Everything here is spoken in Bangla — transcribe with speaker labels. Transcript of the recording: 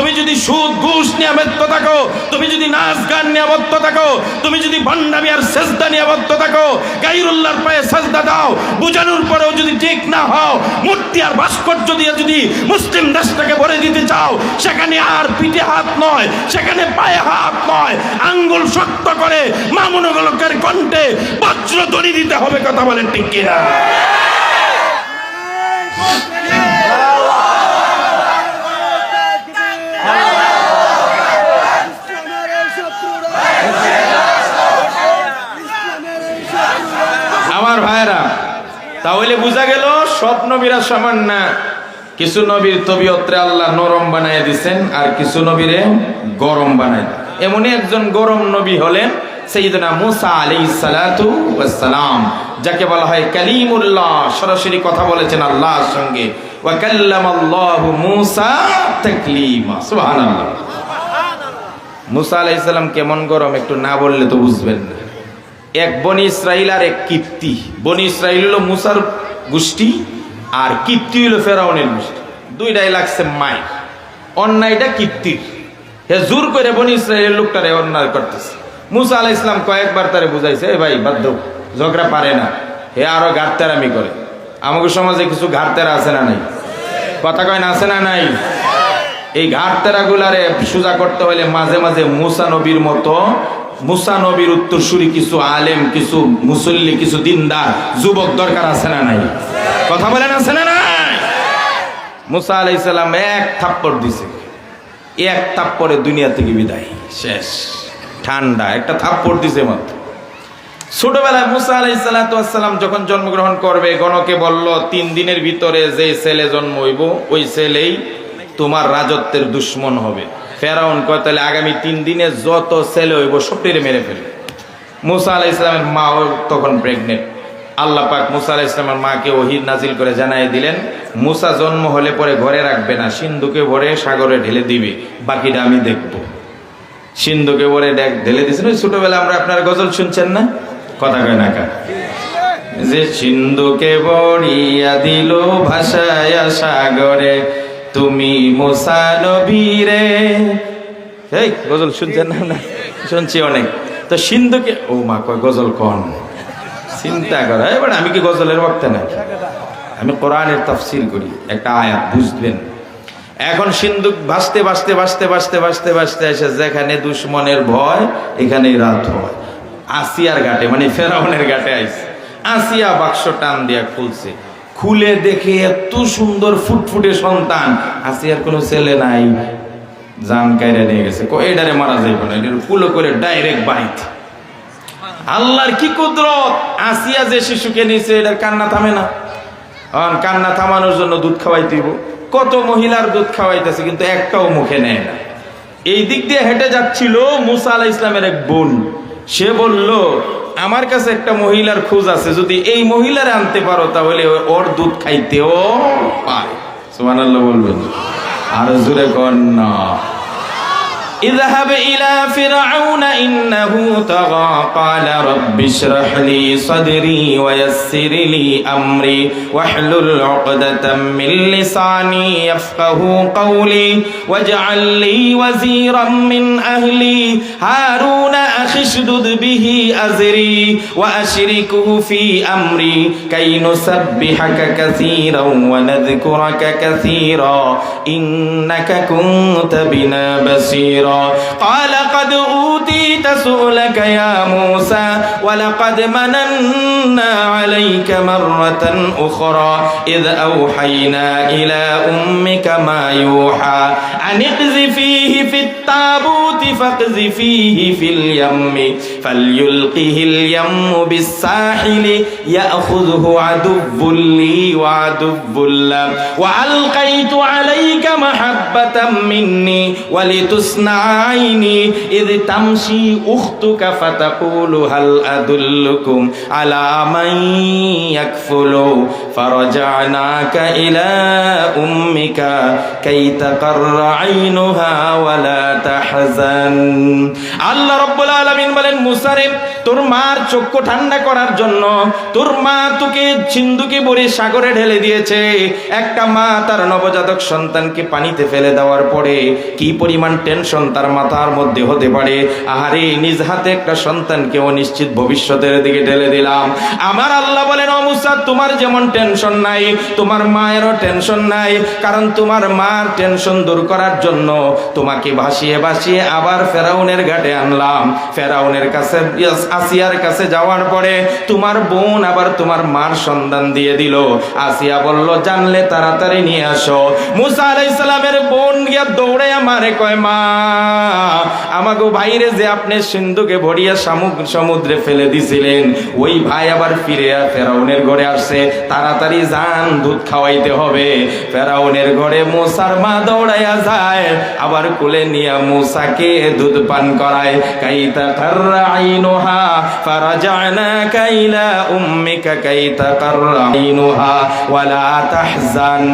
Speaker 1: তুমি যদি সুদ, ঘুষ নিয়ে ব্যস্ত থাকো, তুমি যদি নাচ গান নিয়ে আবদ্ধ থাকো, তুমি যদি ভণ্ডামি আর সেজদা নিয়ে আবদ্ধ থাকো গাইরুল্লাহর পায়ে সেজদা দাও, বুঝানোর পরেও যদি ঠিক না হও, মূর্তি আর ভাস্কর্য দিয়ে যদি মুসলিম দেশটাকে ভরে দিতে চাও, সেখানে আর পিঠে হাত নয়, সেখানে পায়ে হাত নয়, আঙ্গুল শক্ত করে মামুনগলকের কণ্ঠে বজ্রধ্বনি দিতে হবে, কথা বলেন ঠিক কিনা? তাহলে বোঝা গেল, সব নবীরা সমান না। কিছু নবীর তবিয়ত্রে আল্লাহ নরম বানায় দিছেন, আর কিছু নবীরে গরম বানায় এমনই একজন গরম নবী হলেন সৈয়দনা মুসা সালাতু সালাম, যাকে বলা হয় কালিমুল্লাহ। সরাসরি কথা বলেছেন আল্লাহর সঙ্গে। মুসা আলাইহিস কেমন গরম, একটু না বললে তো বুঝবেন না। এক বনি ইসরাইল আর এক কীর্তি বনি ইসরাইল হলো মুসার গোষ্ঠী আর কীর্তি হলো ফেরাউনের গোষ্ঠী। দুইটাই লাগছে মায়ের অন্যায়টা কীর্তির হে জোর করে বনি ইসরাইলের লোকটারে অন্যায় করতেছে। মুসা আলাহ ইসলাম কয়েকবার তারে বুঝাইছে, এ ভাই বাধ্য ঝগড়া পারে না। হে আরও ঘাটতেরামি করে। আমাকে সমাজে কিছু ঘাটতেরা আছে না নাই? কথা কয় না, আছে না নাই? এই ঘাটতেরা গুলারে সোজা করতে হলে মাঝে মাঝে মুসা নবীর মতো মুসা নবীর উত্তরসূরি কিছু আলেম, কিছু মুসল্লি, কিছু দিনদার, যুবক দরকার আছে না নাই? কথা বলেন আছে না নাই? মুসা আলাইসাল্লাম এক থাপ্পড় দিছে। এক থাপ্পড়ে দুনিয়া থেকে বিদায়। শেষ। ঠান্ডা। একটা থাপ্পড় দিছে মাত্র। ছোটবেলায় মুসা আলাই আলাইসাল্লাম যখন জন্মগ্রহণ করবে, গণকে বলল, তিন দিনের ভিতরে যে ছেলে জন্ম হইব, ওই ছেলেই তোমার রাজত্বের দুশ্মন হবে। ফেরাউন কয়, তাহলে আগামী তিন দিনে যত ছেলে হইব সবটিরে মেরে ফেলবে। মুসা আলাহ ইসলামের মাও তখন প্রেগনেন্ট আল্লাহ পাক মুসা আলাহ ইসলামের মাকে ওহির নাজিল করে জানাই দিলেন, মুসা জন্ম হলে পরে ঘরে রাখবে না, সিন্ধুকে ভরে সাগরে ঢেলে দিবে, বাকিটা আমি দেখব। সিন্ধুকে ভরে ঢেলে দিয়েছেন। ওই ছোটবেলা আমরা আপনার গজল শুনছেন না? কথা কয় না যে সিন্ধুকে বড়িয়া দিল ভাষায় সাগরে তুমি মুসা নবীরে এই, গজল শুনছেন না? না, শুনছি অনেক। তো সিন্ধুকে, ও মা, কয় গজল কন? চিন্তা করো। এবার আমি কি গজলের বক্তা না আমি কোরআনের তাফসির করি, একটা আয়াত বুঝবেন এখন সিন্ধুক ভাসতে ভাসতে ভাসতে ভাসতে ভাসতে ভাসতে এসে যেখানে দুশ্মনের ভয়, এখানেই রাত হয়। আসিয়ার ঘাটে মানে ফেরাউনের ঘাটে আইছে। আসিয়া বাক্স টান দিয়া খুলছে। খুলে দেখে এত সুন্দর ফুটফুটে সন্তান। আসিয়ার কোনো ছেলে নাই। জান কাইরা নিয়ে গেছে। এটারে মারা যাইব না এটার কুলো করে ডাইরেক্ট বাড়িতে আল্লাহর কি কুদরত? আসিয়া যে শিশুকে নিয়েছে এটার কান্না থামে না। কান্না থামানোর জন্য দুধ খাওয়াইতে। কত মহিলার দুধ খাওয়াইতেছে, কিন্তু একটাও মুখে নেয় না। এই দিক দিয়ে হেঁটে যাচ্ছিল মুসা আলাহ ইসলামের এক বোন। সে বলল, আমার কাছে একটা মহিলার খোঁজ আছে, যদি এই মহিলার আনতে পারো, তাহলে ওর দুধ খাইতেও পায়। সুবহানাল্লাহ বলবেন। আর জোরে কর না। اذهب إلى فرعون إنه طغى. قال رب اشرح لي صدري ويسر لي أمري. واحلل عقدة من لساني يفقه قولي. واجعل لي وزيرا من أهلي. هارون أخي اشدد به أزري. وأشركه في أمري. كي نسبحك كثيرا ونذكرك كثيرا. إنك كنت بنا بصيرا. قال قد أوتيت سؤلك يا موسى ولقد مننا عليك مرة أخرى إذ أوحينا إلى أمك ما يوحى أن اقذفيه في التابوت فاقذفيه في اليم فليلقه اليم بالساحل يأخذه عدو لي وعدو له وألقيت عليك محبة مني ولتصنع عيني إذ تمشي أختك فتقول هل أدلكم على من يكفل فرجعناك إلى أمك كي تقر عينها ولا تحزن আল্লাহ রব্বুল আলামিন বলেন মুসারে তোর মার চক্ষু ঠান্ডা করার জন্য তোর মা তোকে সিন্ধুকে ভরে সাগরে ঢেলে দিয়েছে একটা মা তার নবজাতক সন্তানকে পানিতে ফেলে দেওয়ার পরে কি পরিমাণ টেনশন তার মাথার মধ্যে হতে পারে আহারে নিজ হাতে একটা সন্তানকে অনিশ্চিত ভবিষ্যতের দিকে ঢেলে দিলাম আমার আল্লাহ বলেন, ও মুসা, তোমার যেমন টেনশন নাই, তোমার মায়েরও টেনশন নাই, কারণ তোমার মার টেনশন দূর করার জন্য তোমাকে ভাসিয়ে ভাসিয়ে আবার ফেরাউনের ঘাটে আনলাম। ফেরাউনের কাছে আসিয়ার কাছে যাওয়ার পরে তোমার বোন আবার তোমার মার সন্ধান দিয়ে দিল। আসিয়া বলল, জানলে তাড়াতাড়ি নিয়ে আসো। মুসা আলাইসালামের বোন গিয়া দৌড়ে আমারে কয়, মা আমাকে ভাইরে যে আপনি সিন্ধুকে ভরিয়া সমুদ্রে ফেলে দিছিলেন, ওই ভাই আবার ফিরে ফেরাউনের ঘরে আসছে, তাড়াতাড়ি যান, দুধ খাওয়াইতে হবে। ফেরাউনের ঘরে মুসার মা দৌড়াইয়া যায়, আবার কোলে নিয়ে মুসাকে দুধ পান করায়। কাইতা কাররা আইনুহা ফারাজানাকা ইলা উম্মিকা, কাইতা কাররা ওয়ালা তাহজান।